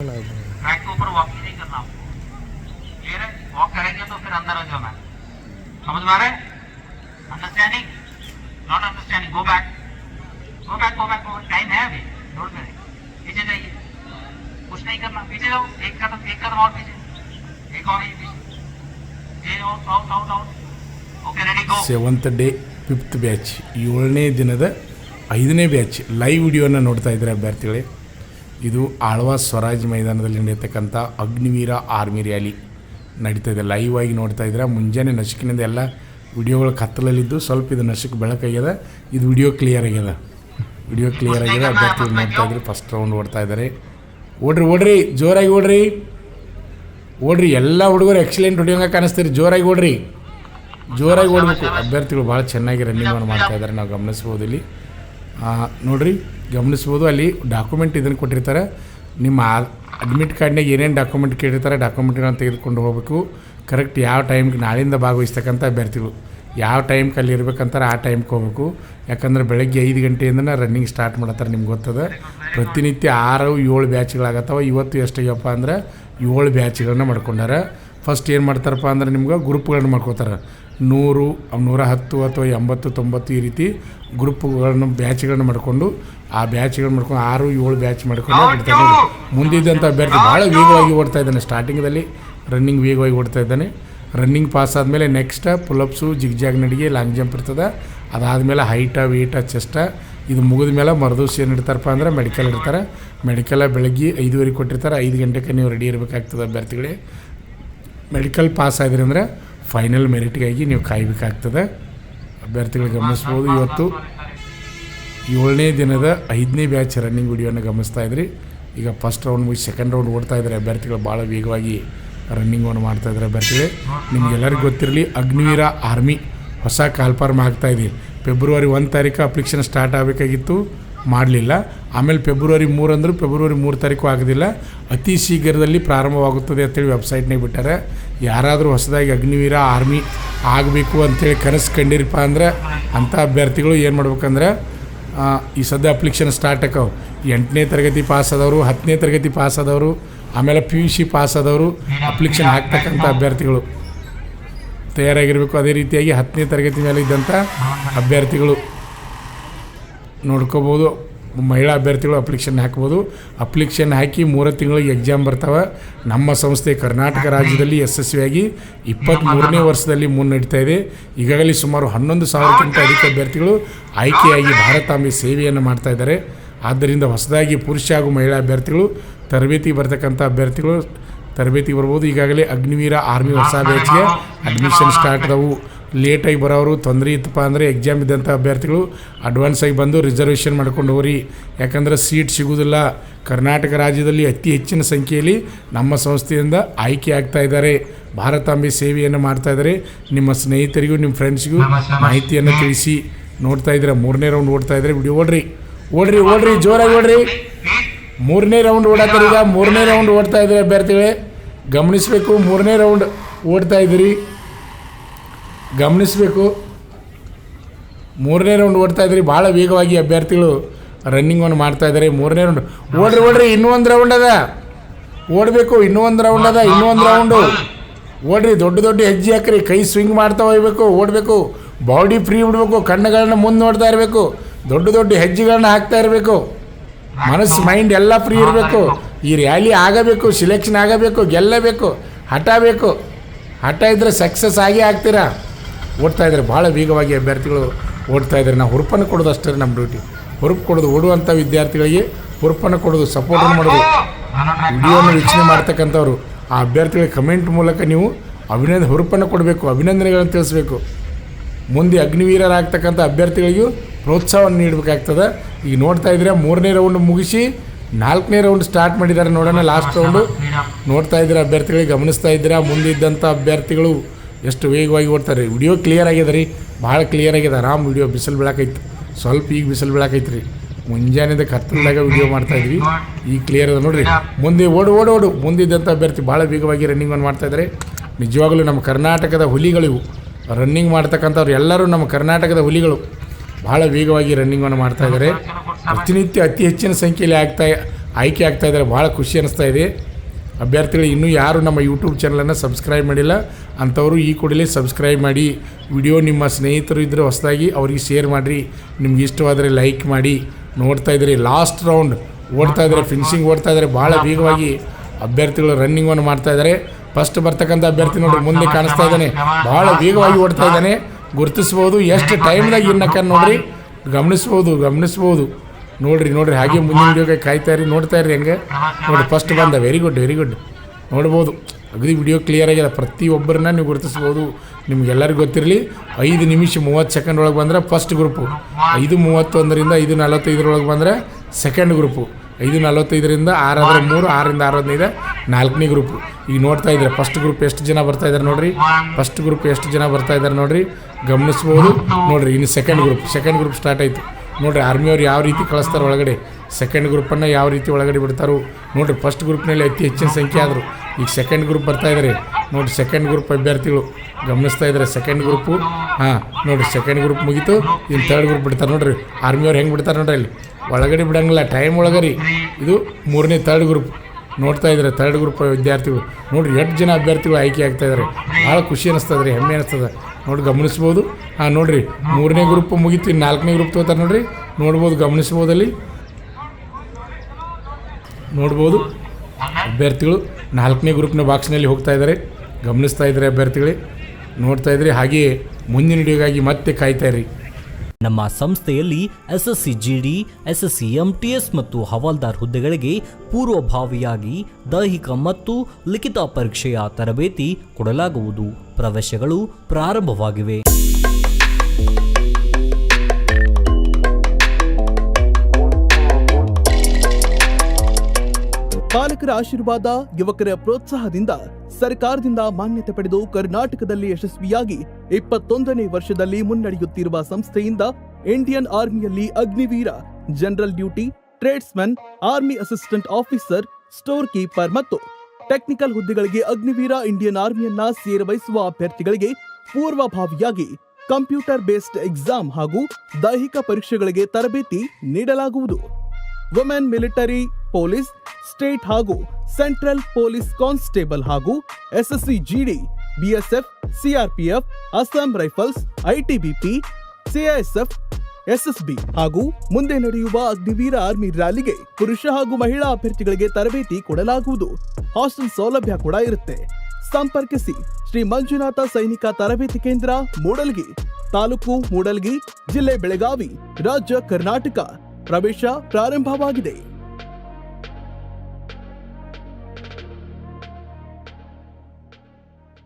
Track के ऊपर walking नहीं करना आपको क्लियर है वॉक करेंगे तो फिर अंदर आ जाना है समझ में आ रहा है understanding not understanding go back go back go back go time है अभी रोड में पीछे जाइए कुछ नहीं करना पीछे जाओ एक कदम एक कदम और पीछे एक और ये पीछे ये out out out out okay ready go seventh day fifth batch ಏಳನೇ ದಿನದ ಐದನೇ ಬ್ಯಾಚ್ ಲೈವ್ ವಿಡಿಯೋನ ನೋಡ್ತಾ ಇದ್ದಾರೆ ಅಭ್ಯರ್ಥಿಗಳೇ ಇದು ಆಳ್ವಾಸ್ ಸ್ವರಾಜ್ ಮೈದಾನದಲ್ಲಿ ನಡೆಯತಕ್ಕಂಥ ಅಗ್ನಿವೀರ ಆರ್ಮಿ ರ್ಯಾಲಿ. ನಡೀತಾ ಇದೆ. ಲೈವ್ ಆಗಿ ನೋಡ್ತಾ ಇದ್ದೀರಾ? ಮುಂಜಾನೆ ನಸುಕಿನಿಂದ ಎಲ್ಲ ವಿಡಿಯೋಗಳು ಕತ್ತಲಲ್ಲಿದ್ದು ಸ್ವಲ್ಪ ಇದು ನಸುಕು ಬೆಳಕಾಗ್ಯದ ಇದು ವಿಡಿಯೋ ಕ್ಲಿಯರ್ ಆಗ್ಯದ. ವಿಡಿಯೋ ಕ್ಲಿಯರ್ ಆಗ್ಯದ. ಅಭ್ಯರ್ಥಿಗಳು ನೋಡ್ತಾ ಇದ್ದಾರೆ ಫಸ್ಟ್ ರೌಂಡ್ ಓಡ್ತಾ ಇದ್ದಾರೆ. ಓಡ್ರಿ ಓಡ್ರಿ. ಜೋರಾಗಿ ಓಡ್ರಿ. ಓಡ್ರಿ. ಎಲ್ಲ ಹುಡುಗರು ಎಕ್ಸಲೆಂಟ್ ಹೊಡಿಯೋಂಗೆ ಕಾಣಿಸ್ತೀರಿ. ಜೋರಾಗಿ ಓಡ್ರಿ. ಜೋರಾಗಿ ಓಡಬೇಕು. ಅಭ್ಯರ್ಥಿಗಳು ಭಾಳ ಚೆನ್ನಾಗಿ ರನ್ನಿಂಗ್ ಮಾಡ್ತಾ ಇದ್ದಾರೆ. ನಾವು ಗಮನಿಸ್ಬೋದು ಇಲ್ಲಿ. ನೋಡ್ರಿ. ಗಮನಿಸ್ಬೋದು ಅಲ್ಲಿ ಡಾಕ್ಯುಮೆಂಟ್ ಇದನ್ನು ಕೊಟ್ಟಿರ್ತಾರೆ. ನಿಮ್ಮ ಅಡ್ಮಿಟ್ ಕಾರ್ಡ್ನಾಗ ಏನೇನು ಡಾಕ್ಯುಮೆಂಟ್ ಕೇಳಿರ್ತಾರೆ ಡಾಕ್ಯುಮೆಂಟ್ಗಳನ್ನು ತೆಗೆದುಕೊಂಡು ಹೋಗಬೇಕು. ಕರೆಕ್ಟ್ ಯಾವ ಟೈಮ್ಗೆ ನಾಳಿಂದ ಭಾಗವಹಿಸ್ತಕ್ಕಂಥ ಅಭ್ಯರ್ಥಿಗಳು. ಯಾವ ಟೈಮ್ಗೆ ಅಲ್ಲಿ ಇರ್ಬೇಕಂತಾರೆ ಆ ಟೈಮ್ಗೆ ಹೋಗ್ಬೇಕು. ಯಾಕಂದ್ರೆ ಬೆಳಗ್ಗೆ ಐದು ಗಂಟೆಯಿಂದ ರನ್ನಿಂಗ್ ಸ್ಟಾರ್ಟ್ ಮಾಡತ್ತಾರೆ ನಿಮ್ಗೆ ಗೊತ್ತದ. ಪ್ರತಿನಿತ್ಯ ಆರು, ಏಳು ಬ್ಯಾಚ್ಗಳಾಗತ್ತವ. ಇವತ್ತು ಎಷ್ಟಾಗ್ಯಪ್ಪ ಅಂದ್ರೆ ಏಳು ಬ್ಯಾಚ್ಗಳನ್ನ ಮಾಡ್ಕೊಂಡಾರ. ಫಸ್ಟ್ ಏನು ಮಾಡ್ತಾರಪ್ಪ ಅಂದ್ರೆ ನಿಮ್ಗೆ ಗ್ರೂಪ್ಗಳನ್ನ ಮಾಡ್ಕೋತಾರೆ. ನೂರು ನೂರ ಹತ್ತು ಅಥವಾ ಎಂಬತ್ತು ತೊಂಬತ್ತು ಈ ರೀತಿ ಗ್ರೂಪ್ಗಳನ್ನು ಬ್ಯಾಚ್ಗಳನ್ನ ಮಾಡಿಕೊಂಡು ಆ ಬ್ಯಾಚ್ಗಳನ್ನ ಮಾಡ್ಕೊಂಡು ಆರು ಏಳು ಬ್ಯಾಚ್ ಮಾಡ್ಕೊಂಡು ಬಿಡ್ತಾನೆ. ಮುಂದಿದ್ದಂಥ ಅಭ್ಯರ್ಥಿ ಭಾಳ ವೇಗವಾಗಿ ಓಡ್ತಾ ಇದ್ದಾನೆ. ಸ್ಟಾರ್ಟಿಂಗಲ್ಲಿ ರನ್ನಿಂಗ್ ವೇಗವಾಗಿ ಓಡ್ತಾ ಇದ್ದಾನೆ. ರನ್ನಿಂಗ್ ಪಾಸ್ ಆದಮೇಲೆ ನೆಕ್ಸ್ಟ್ ಪುಲಪ್ಸು ಜಿಗ್ಜಾಗ್ ನಡಿಗೆ ಲಾಂಗ್ ಜಂಪ್ ಇರ್ತದೆ. ಅದಾದಮೇಲೆ ಹೈಟ ವೇಟ ಚೆಸ್ಟ ಇದು ಮುಗಿದ ಮೇಲೆ ಮರುದಿವ್ಸ ಏನು ಇಡ್ತಾರಪ್ಪ ಅಂದ್ರೆ ಮೆಡಿಕಲ್ ಇಡ್ತಾರೆ ಮೆಡಿಕಲ್ ಬೆಳಗ್ಗೆ ಐದುವರೆಗೆ ಕೊಟ್ಟಿರ್ತಾರೆ. ಐದು ಗಂಟೆಗೆ ನೀವು ರೆಡಿ ಇರಬೇಕಾಗ್ತದೆ ಅಭ್ಯರ್ಥಿಗಳೇ. ಮೆಡಿಕಲ್ ಪಾಸ್ ಆದ್ರಿ ಅಂದ್ರೆ ಫೈನಲ್ ಮೆರಿಟ್ಗಾಗಿ ನೀವು ಕಾಯಬೇಕಾಗ್ತದೆ. ಅಭ್ಯರ್ಥಿಗಳು ಗಮನಿಸ್ಬೋದು. ಇವತ್ತು ಏಳನೇ ದಿನದ ಐದನೇ ಬ್ಯಾಚ್ ರನ್ನಿಂಗ್ ವಿಡಿಯೋನ ಗಮನಿಸ್ತಾ ಇದ್ರಿ. ಈಗ ಫಸ್ಟ್ ರೌಂಡ್ ಮುಗಿಸಿ ಸೆಕೆಂಡ್ ರೌಂಡ್ ಓಡ್ತಾ ಇದ್ದಾರೆ ಅಭ್ಯರ್ಥಿಗಳು ಭಾಳ ವೇಗವಾಗಿ ರನ್ನಿಂಗನ್ನು ಮಾಡ್ತಾ ಇದ್ದಾರೆ ಅಭ್ಯರ್ಥಿಗಳೇ. ನಿಮಗೆಲ್ಲರಿಗೂ ಗೊತ್ತಿರಲಿ ಅಗ್ನಿವೀರ ಆರ್ಮಿ ಹೊಸ ಕಾಲ್ಫಾರ್ಮ್ ಇದೆ. ಫೆಬ್ರವರಿ ಒಂದು ತಾರೀಕು ಅಪ್ಲಿಕೇಶನ್ ಸ್ಟಾರ್ಟ್ ಆಗಬೇಕಾಗಿತ್ತು. ಮಾಡಲಿಲ್ಲ. ಆಮೇಲೆ ಫೆಬ್ರವರಿ ಮೂರು ಅಂದ್ರೆ ಫೆಬ್ರವರಿ ಮೂರು ತಾರೀಕು ಆಗೋದಿಲ್ಲ. ಅತಿ ಶೀಘ್ರದಲ್ಲಿ ಪ್ರಾರಂಭವಾಗುತ್ತದೆ ಅಂತೇಳಿ ವೆಬ್ಸೈಟ್ನಾಗ ಬಿಟ್ಟಾರೆ. ಯಾರಾದರೂ ಹೊಸದಾಗಿ ಅಗ್ನಿವೀರ ಆರ್ಮಿ ಆಗಬೇಕು ಅಂತೇಳಿ ಕನಸು ಕಂಡಿರಪ್ಪ ಅಂದ್ರೆ ಅಂಥ ಅಭ್ಯರ್ಥಿಗಳು ಏನು ಮಾಡ್ಬೇಕಂದ್ರೆ ಈ ಸದ್ಯ ಅಪ್ಲಿಕೇಶನ್ ಸ್ಟಾರ್ಟ್ ಆಕವು ಎಂಟನೇ ತರಗತಿ ಪಾಸ್ ಆದವರು, ಹತ್ತನೇ ತರಗತಿ ಪಾಸ್ ಆದವರು, ಆಮೇಲೆ ಪಿ ಯು ಸಿ ಪಾಸ್ ಆದವರು ಅಪ್ಲಿಕೇಶನ್ ಹಾಕ್ತಕ್ಕಂಥ ಅಭ್ಯರ್ಥಿಗಳು. ತಯಾರಾಗಿರಬೇಕು. ಅದೇ ರೀತಿಯಾಗಿ ಹತ್ತನೇ ತರಗತಿ ಮೇಲೆ ಇದ್ದಂಥ ಅಭ್ಯರ್ಥಿಗಳು. ನೋಡ್ಕೋಬೋದು. ಮಹಿಳಾ ಅಭ್ಯರ್ಥಿಗಳು ಅಪ್ಲಿಕೇಶನ್ ಹಾಕ್ಬೋದು. ಅಪ್ಲಿಕೇಶನ್ ಹಾಕಿ ಮೂರು ತಿಂಗಳಿಗೆ ಎಕ್ಸಾಮ್ ಬರ್ತಾವೆ. ನಮ್ಮ ಸಂಸ್ಥೆ ಕರ್ನಾಟಕ ರಾಜ್ಯದಲ್ಲಿ ಯಶಸ್ವಿಯಾಗಿ ಇಪ್ಪತ್ತ್ಮೂರನೇ ವರ್ಷದಲ್ಲಿ ಮುನ್ನಡೀತಾ ಇದೆ. ಈಗಾಗಲೇ ಸುಮಾರು ಹನ್ನೊಂದು ಸಾವಿರಕ್ಕಿಂತ ಅಧಿಕ ಅಭ್ಯರ್ಥಿಗಳು ಆಯ್ಕೆಯಾಗಿ ಭಾರತಾಂಬೆ ಸೇವೆಯನ್ನು ಮಾಡ್ತಾ ಇದ್ದಾರೆ. ಆದ್ದರಿಂದ ಹೊಸದಾಗಿ ಪುರುಷ ಹಾಗೂ ಮಹಿಳಾ ಅಭ್ಯರ್ಥಿಗಳು, ತರಬೇತಿ ಬರ್ತಕ್ಕಂಥ ಅಭ್ಯರ್ಥಿಗಳು ತರಬೇತಿ ಬರ್ಬೋದು. ಈಗಾಗಲೇ ಅಗ್ನಿವೀರ ಆರ್ಮಿ ಹೊಸ ಬ್ಯಾಚ್ಗೆ ಅಡ್ಮಿಷನ್ ಸ್ಟಾರ್ಟ್ ಅದಾವು. ಲೇಟಾಗಿ ಬರೋರು ತೊಂದರೆ ಇತ್ತಪ್ಪ ಅಂದರೆ ಎಕ್ಸಾಮ್ ಇದ್ದಂಥ ಅಭ್ಯರ್ಥಿಗಳು ಅಡ್ವಾನ್ಸಾಗಿ ಬಂದು ರಿಸರ್ವೇಷನ್ ಮಾಡ್ಕೊಂಡು ಹೋಗ್ರಿ. ಯಾಕಂದ್ರೆ ಸೀಟ್ ಸಿಗುವುದಿಲ್ಲ ಕರ್ನಾಟಕ ರಾಜ್ಯದಲ್ಲಿ ಅತಿ ಹೆಚ್ಚಿನ ಸಂಖ್ಯೆಯಲ್ಲಿ ನಮ್ಮ ಸಂಸ್ಥೆಯಿಂದ ಆಯ್ಕೆ ಆಗ್ತಾ ಇದ್ದಾರೆ. ಭಾರತಾಂಬೆ ಸೇವೆಯನ್ನು ಮಾಡ್ತಾ ಇದ್ದಾರೆ. ನಿಮ್ಮ ಸ್ನೇಹಿತರಿಗೂ ನಿಮ್ಮ ಫ್ರೆಂಡ್ಸ್ಗೂ ಮಾಹಿತಿಯನ್ನು ತಿಳಿಸಿ. ನೋಡ್ತಾ ಇದ್ದೀರಾ ಮೂರನೇ ರೌಂಡ್ ಓಡ್ತಾ ಇದ್ದಾರೆ ಬಿಡಿ ಓಡ್ರಿ. ಓಡ್ರಿ ಓಡ್ರಿ ಜೋರಾಗಿ ಓಡ್ರಿ. ಮೂರನೇ ರೌಂಡ್ ಓಡಾತಾರೆ ಈಗ. ಮೂರನೇ ರೌಂಡ್ ಓಡ್ತಾ ಇದ್ದಾರೆ ಅಭ್ಯರ್ಥಿಗಳೇ ಗಮನಿಸಬೇಕು. ಮೂರನೇ ರೌಂಡ್ ಓಡ್ತಾ ಇದ್ದೀರಿ. ಗಮನಿಸಬೇಕು. ಮೂರನೇ ರೌಂಡ್ ಓಡ್ತಾ ಇದ್ರಿ ಭಾಳ ವೇಗವಾಗಿ ಅಭ್ಯರ್ಥಿಗಳು ರನ್ನಿಂಗ್ ಒಂದು ಮಾಡ್ತಾ ಇದ್ದಾರೆ. ಮೂರನೇ ರೌಂಡ್ ಓಡ್ರಿ ಓಡ್ರಿ, ಇನ್ನೂ ಒಂದು ರೌಂಡ್ ಅದ. ಓಡಬೇಕು, ಇನ್ನೂ ಒಂದು ರೌಂಡ್ ಅದ, ಇನ್ನೂ ಒಂದು ರೌಂಡು ಓಡ್ರಿ, ದೊಡ್ಡ ದೊಡ್ಡ ಹೆಜ್ಜೆ ಹಾಕ್ರಿ. ಕೈ ಸ್ವಿಂಗ್ ಮಾಡ್ತಾ ಹೋಗ್ಬೇಕು, ಓಡಬೇಕು. ಬಾಡಿ ಫ್ರೀ ಬಿಡಬೇಕು ಕಣ್ಣುಗಳನ್ನ ಮುಂದೆ ನೋಡ್ತಾ ಇರಬೇಕು. ದೊಡ್ಡ ದೊಡ್ಡ ಹೆಜ್ಜೆಗಳನ್ನ ಹಾಕ್ತಾ ಇರಬೇಕು. ಮನಸ್ಸು ಮೈಂಡ್ ಎಲ್ಲ ಫ್ರೀ ಇರಬೇಕು. ಈ ರ್ಯಾಲಿ ಆಗಬೇಕು ಸಿಲೆಕ್ಷನ್ ಆಗಬೇಕು, ಗೆಲ್ಲಬೇಕು, ಹಠ ಬೇಕು. ಹಠ ಇದ್ರೆ ಸಕ್ಸಸ್ ಆಗೇ ಆಗ್ತೀರಾ? ಓಡ್ತಾ ಇದ್ದಾರೆ ಭಾಳ ವೇಗವಾಗಿ ಅಭ್ಯರ್ಥಿಗಳು ಓಡ್ತಾ ಇದ್ದಾರೆ. ನಾವು ಹುರುಪನ್ನು ಕೊಡೋದು ಅಷ್ಟೇ ನಮ್ಮ ಡ್ಯೂಟಿ ಹುರುಪು ಕೊಡೋದು ಓಡುವಂಥ ವಿದ್ಯಾರ್ಥಿಗಳಿಗೆ ಹುರುಪನ್ನು ಕೊಡೋದು ಸಪೋರ್ಟನ್ನು ಮಾಡೋದು. ವಿಡಿಯೋನ ವೀಕ್ಷಣೆ ಮಾಡ್ತಕ್ಕಂಥವ್ರು, ಆ ಅಭ್ಯರ್ಥಿಗಳಿಗೆ ಕಮೆಂಟ್ ಮೂಲಕ ನೀವು ಅಭಿನಂದ, ಹುರುಪನ್ನು ಕೊಡಬೇಕು, ಅಭಿನಂದನೆಗಳನ್ನು ತಿಳಿಸ್ಬೇಕು. ಮುಂದೆ ಅಗ್ನಿವೀರರಾಗ್ತಕ್ಕಂಥ ಅಭ್ಯರ್ಥಿಗಳಿಗೂ ಪ್ರೋತ್ಸಾಹವನ್ನು ನೀಡಬೇಕಾಗ್ತದೆ. ಈಗ ನೋಡ್ತಾ ಇದ್ರೆ ಮೂರನೇ ರೌಂಡ್ ಮುಗಿಸಿ ನಾಲ್ಕನೇ ರೌಂಡ್ ಸ್ಟಾರ್ಟ್ ಮಾಡಿದ್ದಾರೆ ನೋಡೋಣ. ಲಾಸ್ಟ್ ರೌಂಡು ನೋಡ್ತಾ ಇದ್ದೀರ ಅಭ್ಯರ್ಥಿಗಳಿಗೆ ಗಮನಿಸ್ತಾ ಇದ್ದೀರಾ? ಮುಂದೆ ಇದ್ದಂಥ ಅಭ್ಯರ್ಥಿಗಳು ಎಷ್ಟು ವೇಗವಾಗಿ ಓಡ್ತಾರೆ. ವಿಡಿಯೋ ಕ್ಲಿಯರ್ ಆಗ್ಯದ ರೀ. ಭಾಳ ಕ್ಲಿಯರ್ ಆಗ್ಯದ ಆರಾಮ್ ವಿಡಿಯೋ ಬಿಸಿಲು ಬೀಳಾಕೈತಿ. ಸ್ವಲ್ಪ ಈಗ ಬಿಸಿಲು ಬೀಳಾಕೈತಿ ರೀ. ಮುಂಜಾನೆದ ಕತ್ತಲದಾಗ ವಿಡಿಯೋ ಮಾಡ್ತಾ ಇದ್ವಿ. ಈಗ ಕ್ಲಿಯರ್ ಅದ ನೋಡ್ರಿ. ಮುಂದೆ ಓಡು ಓಡು ಓಡು. ಮುಂದಿದ್ದಂಥ ಅಭ್ಯರ್ಥಿ ಭಾಳ ವೇಗವಾಗಿ ರನ್ನಿಂಗ್ ಮಾಡ್ತಾ ಇದ್ದಾರೆ ನಿಜವಾಗಲೂ ನಮ್ಮ ಕರ್ನಾಟಕದ ಹುಲಿಗಳಿವು ರನ್ನಿಂಗ್ ಮಾಡ್ತಕ್ಕಂಥವ್ರು ಎಲ್ಲರೂ ನಮ್ಮ ಕರ್ನಾಟಕದ ಹುಲಿಗಳು ಭಾಳ ವೇಗವಾಗಿ ರನ್ನಿಂಗನ್ನು ಮಾಡ್ತಾ ಇದ್ದಾರೆ ಪ್ರತಿನಿತ್ಯ ಅತಿ ಹೆಚ್ಚಿನ ಸಂಖ್ಯೆಯಲ್ಲಿ ಆಗ್ತಾ, ಆಯ್ಕೆ ಆಗ್ತಾ ಇದ್ದಾರೆ ಭಾಳ ಖುಷಿ ಅನ್ನಿಸ್ತಾ ಇದೆ. ಅಭ್ಯರ್ಥಿಗಳು ಇನ್ನೂ ಯಾರು ನಮ್ಮ ಯೂಟ್ಯೂಬ್ ಚಾನಲನ್ನು ಸಬ್ಸ್ಕ್ರೈಬ್ ಮಾಡಿಲ್ಲ, ಅಂಥವರು ಈ ಕೂಡಲೇ ಸಬ್ಸ್ಕ್ರೈಬ್ ಮಾಡಿ ವಿಡಿಯೋ ನಿಮ್ಮ ಸ್ನೇಹಿತರು ಇದ್ದರೆ ಹೊಸದಾಗಿ ಅವರಿಗೆ ಶೇರ್ ಮಾಡಿರಿ, ನಿಮ್ಗೆ ಇಷ್ಟವಾದರೆ ಲೈಕ್ ಮಾಡಿ, ನೋಡ್ತಾ ಇದ್ರಿ ಲಾಸ್ಟ್ ರೌಂಡ್ ಓಡ್ತಾ ಇದ್ದಾರೆ ಫಿನಿಶಿಂಗ್ ಓಡ್ತಾ ಇದ್ದಾರೆ ಭಾಳ ವೇಗವಾಗಿ ಅಭ್ಯರ್ಥಿಗಳು ರನ್ನಿಂಗನ್ನು ಮಾಡ್ತಾ ಇದ್ದಾರೆ. ಫಸ್ಟ್ ಬರ್ತಕ್ಕಂಥ ಅಭ್ಯರ್ಥಿ ನೋಡಿ, ಮುಂದೆ ಕಾಣಿಸ್ತಾ ಇದ್ದಾನೆ, ಭಾಳ ವೇಗವಾಗಿ ಓಡ್ತಾ ಇದ್ದಾನೆ. ಗುರುತಿಸ್ಬೋದು, ಎಷ್ಟು ಟೈಮ್ದಾಗ ಇನ್ನಕ್ಕ ನೋಡ್ರಿ, ಗಮನಿಸ್ಬೋದು ಗಮನಿಸ್ಬೋದು. ನೋಡ್ರಿ ನೋಡ್ರಿ ಹಾಗೆ ಮುಂದಿನ ವಿಡಿಯೋಗೆ ಕಾಯ್ತಾ ಇರಿ ನೋಡ್ತಾ ಇರಿ ಹೆಂಗೆ. ನೋಡಿ ಫಸ್ಟ್ ಬಂದ ವೆರಿ ಗುಡ್ ವೆರಿ ಗುಡ್ ನೋಡ್ಬೋದು. ಅಗದಿ ವಿಡಿಯೋ ಕ್ಲಿಯರ್ ಆಗಿದೆ ಪ್ರತಿಯೊಬ್ಬರನ್ನ ನೀವು ಗುರುತಿಸ್ಬೋದು. ನಿಮ್ಗೆಲ್ಲರಿಗೂ ಗೊತ್ತಿರಲಿ ಐದು ನಿಮಿಷ ಮೂವತ್ತು ಸೆಕೆಂಡ್ ಒಳಗೆ ಬಂದರೆ ಫಸ್ಟ್ ಗ್ರೂಪು ಐದು ಮೂವತ್ತೊಂದರಿಂದ ಐದು ನಲವತ್ತೈದರೊಳಗೆ ಬಂದರೆ ಸೆಕೆಂಡ್ ಗ್ರೂಪು ಐದು ನಲವತ್ತೈದರಿಂದ ಆರಾದ್ರೆ ಮೂರು ಆರರಿಂದ ಆರು ಹದಿನೈದು ನಾಲ್ಕನೇ ಗ್ರೂಪು ಈಗ ನೋಡ್ತಾ ಇದ್ದಾರೆ ಫಸ್ಟ್ ಗ್ರೂಪ್ ಎಷ್ಟು ಜನ ಬರ್ತಾ ಇದ್ದಾರೆ ನೋಡ್ರಿ? ಫಸ್ಟ್ ಗ್ರೂಪ್ ಎಷ್ಟು ಜನ ಬರ್ತಾ ಇದ್ದಾರೆ ನೋಡ್ರಿ? ಗಮನಿಸ್ಬೋದು. ನೋಡ್ರಿ ಇನ್ನು second group second group start ಆಯಿತು. ನೋಡ್ರಿ ಆರ್ಮಿಯವ್ರು ಯಾವ ರೀತಿ ಕಳಿಸ್ತಾರೆ ಒಳಗಡೆ. ಸೆಕೆಂಡ್ ಗ್ರೂಪನ್ನು ಯಾವ ರೀತಿ ಒಳಗಡೆ ಬಿಡ್ತಾರೋ. ನೋಡ್ರಿ ಫಸ್ಟ್ ಗ್ರೂಪ್ನಲ್ಲಿ ಅತಿ ಹೆಚ್ಚಿನ ಸಂಖ್ಯೆ ಆದರು. ಈಗ ಸೆಕೆಂಡ್ ಗ್ರೂಪ್ ಬರ್ತಾ ಇದ್ದಾರೆ ನೋಡಿ ಸೆಕೆಂಡ್ ಗ್ರೂಪ್ ಅಭ್ಯರ್ಥಿಗಳು ಗಮನಿಸ್ತಾ ಇದ್ದಾರೆ ಸೆಕೆಂಡ್ ಗ್ರೂಪು ಹಾಂ, ನೋಡಿರಿ ಸೆಕೆಂಡ್ ಗ್ರೂಪ್ ಮುಗೀತು. ಇನ್ನು ಥರ್ಡ್ ಗ್ರೂಪ್ ಬಿಡ್ತಾರೆ. ನೋಡ್ರಿ ಆರ್ಮಿಯವ್ರು ಹೆಂಗೆ ಬಿಡ್ತಾರೆ ನೋಡ್ರಿ ಅಲ್ಲಿ. ಒಳಗಡೆ ಬಿಡಂಗಿಲ್ಲ. ಟೈಮ್ ಒಳಗರಿ ಇದು ಮೂರನೇ ಥರ್ಡ್ ಗ್ರೂಪ್ ನೋಡ್ತಾ ಇದ್ದಾರೆ ಥರ್ಡ್ ಗ್ರೂಪ್ ವಿದ್ಯಾರ್ಥಿಗಳು. ನೋಡಿರಿ ಎಷ್ಟು ಜನ ಅಭ್ಯರ್ಥಿಗಳು ಆಯ್ಕೆ ಆಗ್ತಾ ಇದ್ದಾರೆ ಭಾಳ ಖುಷಿ ಅನಿಸ್ತದೆ ರೀ. ಹೆಮ್ಮೆ ಅನಿಸ್ತದೆ. ನೋಡಿ ಗಮನಿಸ್ಬೋದು. ಹಾಂ, ನೋಡ್ರಿ, ಮೂರನೇ ಗ್ರೂಪ್ ಮುಗೀತು ನಾಲ್ಕನೇ ಗ್ರೂಪ್ ತಗೋತಾರೆ ನೋಡ್ರಿ. ನೋಡ್ಬೋದು, ಗಮನಿಸ್ಬೋದು ಅಲ್ಲಿ. ನೋಡ್ಬೋದು, ಅಭ್ಯರ್ಥಿಗಳು ನಾಲ್ಕನೇ ಗ್ರೂಪ್ನ ಬಾಕ್ಸ್ನಲ್ಲಿ ಹೋಗ್ತಾ ಇದ್ದಾರೆ. ಗಮನಿಸ್ತಾ ಇದ್ದಾರೆ ಅಭ್ಯರ್ಥಿಗಳೇ. ನೋಡ್ತಾ ಇದ್ರಿ, ಹಾಗೆಯೇ ಮುಂದಿನ ವಿಡಿಯೋಗಾಗಿ ಮತ್ತೆ ಕಾಯ್ತಾ ಇರಿ. ನಮ್ಮ ಸಂಸ್ಥೆಯಲ್ಲಿ ಎಸ್ಎಸ್ಸಿ ಜಿಡಿ ಎಸ್ಎಸ್ಸಿ ಎಂಟಿಎಸ್ ಮತ್ತು ಹವಾಲ್ದಾರ್ ಹುದ್ದೆಗಳಿಗೆ ಪೂರ್ವಭಾವಿಯಾಗಿ ದೈಹಿಕ ಮತ್ತು ಲಿಖಿತ ಪರೀಕ್ಷೆಯ ತರಬೇತಿ ಕೊಡಲಾಗುವುದು. ಪ್ರವೇಶಗಳು ಪ್ರಾರಂಭವಾಗಿವೆ. ಪಾಲಕರ ಆಶೀರ್ವಾದ ಯುವಕರ ಪ್ರೋತ್ಸಾಹದಿಂದ ಸರ್ಕಾರದಿಂದ ಮಾನ್ಯತೆ ಪಡೆದು ಕರ್ನಾಟಕದಲ್ಲಿ ಯಶಸ್ವಿಯಾಗಿ ಇಪ್ಪತ್ತೊಂದನೇ ವರ್ಷದಲ್ಲಿ ಮುನ್ನಡೆಯುತ್ತಿರುವ ಸಂಸ್ಥೆಯಿಂದ Indian ಆರ್ಮಿಯಲ್ಲಿ Agniveer, general duty, tradesman, army assistant officer store keeper ಮತ್ತು ಟೆಕ್ನಿಕಲ್ ಹುದ್ದೆಗಳಿಗೆ ಅಗ್ನಿವೀರ, ಇಂಡಿಯನ್ ಆರ್ಮಿಯನ್ನ ಸೇರ್ವಹಿಸುವ ಅಭ್ಯರ್ಥಿಗಳಿಗೆ ಪೂರ್ವಭಾವಿಯಾಗಿ ಕಂಪ್ಯೂಟರ್ ಬೇಸ್ಡ್ ಎಕ್ಸಾಮ್ ಹಾಗೂ ದೈಹಿಕ ಪರೀಕ್ಷೆಗಳಿಗೆ ತರಬೇತಿ ನೀಡಲಾಗುವುದು. ವುಮೆನ್ ಮಿಲಿಟರಿ, ಪೊಲೀಸ್, ಸ್ಟೇಟ್ ಹಾಗೂ ಸೆಂಟ್ರಲ್ ಪೊಲೀಸ್ ಕಾನ್ಸ್ಟೇಬಲ್ ಹಾಗೂ SSC GD BSF CRPF Assam Rifles ITBP CISF SSB ಹಾಗೂ ಮುಂದೆ ನಡೆಯುವ ಅಗ್ನಿವೀರ ಆರ್ಮಿ ರ್ಯಾಲಿಗೆ ಪುರುಷ ಹಾಗೂ ಮಹಿಳಾ ಅಭ್ಯರ್ಥಿಗಳಿಗೆ ತರಬೇತಿ ಕೊಡಲಾಗುವುದು. ಹಾಸ್ಟೆಲ್ ಸೌಲಭ್ಯ ಕೂಡ ಇರುತ್ತೆ. ಸಂಪರ್ಕಿಸಿ ಶ್ರೀ ಮಂಜುನಾಥ ಸೈನಿಕ ತರಬೇತಿ ಕೇಂದ್ರ, ಮೂಡಲ್ಗಿ ತಾಲೂಕು ಮೂಡಲ್ಗಿ, ಜಿಲ್ಲೆ ಬೆಳಗಾವಿ, ರಾಜ್ಯ ಕರ್ನಾಟಕ. ಪ್ರವೇಶ ಪ್ರಾರಂಭವಾಗಿದೆ.